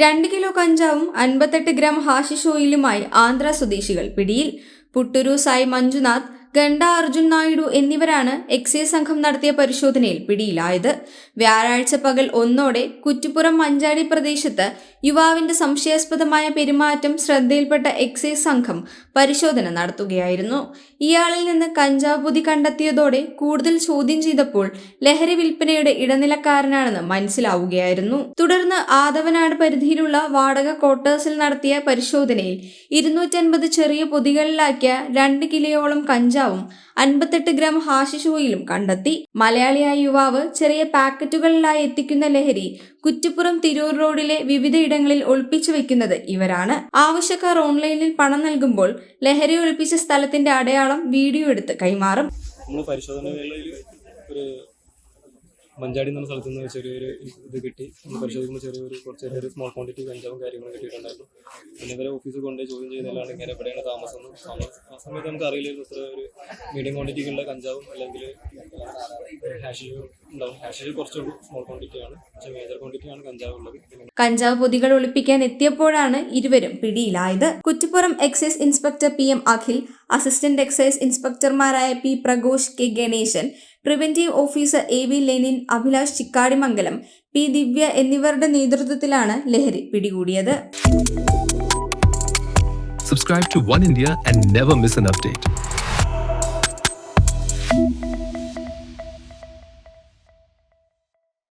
രണ്ട് കിലോ കഞ്ചാവും അൻപത്തെട്ട് ഗ്രാം ഹാഷിഷ് ഓയിലുമായി ആന്ധ്ര സ്വദേശികൾ. പിടിയിൽ പുട്ടൂരു സായി മഞ്ജുനാഥ് ഗണ്ട അർജുൻ നായിഡു എന്നിവരാണ് എക്സൈസ് സംഘം നടത്തിയ പരിശോധനയിൽ പിടിയിലായത്. വ്യാഴാഴ്ച പകൽ ഒന്നോടെ കുറ്റിപ്പുറം മഞ്ചാടി പ്രദേശത്ത് യുവാവിന്റെ സംശയാസ്പദമായ പെരുമാറ്റം ശ്രദ്ധയിൽപ്പെട്ട എക്സൈസ് സംഘം പരിശോധന നടത്തുകയായിരുന്നു. ഇയാളിൽ നിന്ന് കഞ്ചാവ് പൊതി കണ്ടെത്തിയതോടെ കൂടുതൽ ചോദ്യം ചെയ്തപ്പോൾ ലഹരി വിൽപ്പനയുടെ ഇടനിലക്കാരനാണെന്ന് മനസ്സിലാവുകയായിരുന്നു. തുടർന്ന് ആദവനാട് പരിധിയിലുള്ള വാടക ക്വാർട്ടേഴ്സിൽ നടത്തിയ പരിശോധനയിൽ ഇരുന്നൂറ്റൻപത് ചെറിയ പൊതികളിലാക്കിയ രണ്ട് കിലോയോളം കഞ്ചാവും അൻപത്തെട്ട് ഗ്രാം ഹാഷിഷോയിലും കണ്ടെത്തി. മലയാളിയായ യുവാവ് ചെറിയ പാക്കറ്റുകളിലായി എത്തിക്കുന്ന ലഹരി കുറ്റിപ്പുറം തിരൂർ റോഡിലെ വിവിധയിടങ്ങളിൽ ഒളിപ്പിച്ചു വെക്കുന്നത് ഇവരാണ്. ആവശ്യക്കാർ ഓൺലൈനിൽ പണം നൽകുമ്പോൾ ലഹരി ഒളിപ്പിച്ച സ്ഥലത്തിന്റെ അടയാളം വീഡിയോ എടുത്ത് കൈമാറും. ഒരു മഞ്ചാടി എന്ന സ്ഥലത്ത് നിന്ന് ചെറിയൊരു ഇത് കിട്ടി. നമ്മൾ പരിശോധിക്കുമ്പോൾ ചെറിയൊരു കുറച്ച് ചെറിയൊരു സ്മോൾ ക്വാണ്ടിറ്റി കഞ്ചാവും കാര്യങ്ങളും കിട്ടിയിട്ടുണ്ടായിരുന്നു. പിന്നെ ഇവരെ ഓഫീസിൽ കൊണ്ട് ചോദ്യം ചെയ്തതിലാണ് ഇങ്ങനെ എവിടെയാണ് താമസം. ആ സമയത്ത് നമുക്ക് അറിയില്ലായിരുന്നു ഇത്ര ഒരു മീഡിയം ക്വാണ്ടിറ്റിക്കുള്ള കഞ്ചാവും അല്ലെങ്കിൽ ഹാഷിഷ് ഉണ്ടാവും. ഹാഷിഷ് കുറച്ചുള്ളൂ സ്മോൾ ക്വാണ്ടിറ്റി ആണ്. പക്ഷേ മേജർ ക്വാണ്ടിറ്റി ആണ് കഞ്ചാവ് ഉള്ളത്. കഞ്ചാവ് പൊതികൾ ഒളിപ്പിക്കാൻ എത്തിയപ്പോഴാണ് ഇരുവരും പിടിയിലായത്. Kuttippuram excise inspector P M Akhil assistant excise ഇൻസ്പെക്ടർമാരായ P Praghosh K Ganesan preventive officer A V Lenin Abhilash Chikkadimangalam P Divya എന്നിവരുടെ നേതൃത്വത്തിലാണ് ലഹരി പിടികൂടിയത് Subscribe to One India and never miss an update.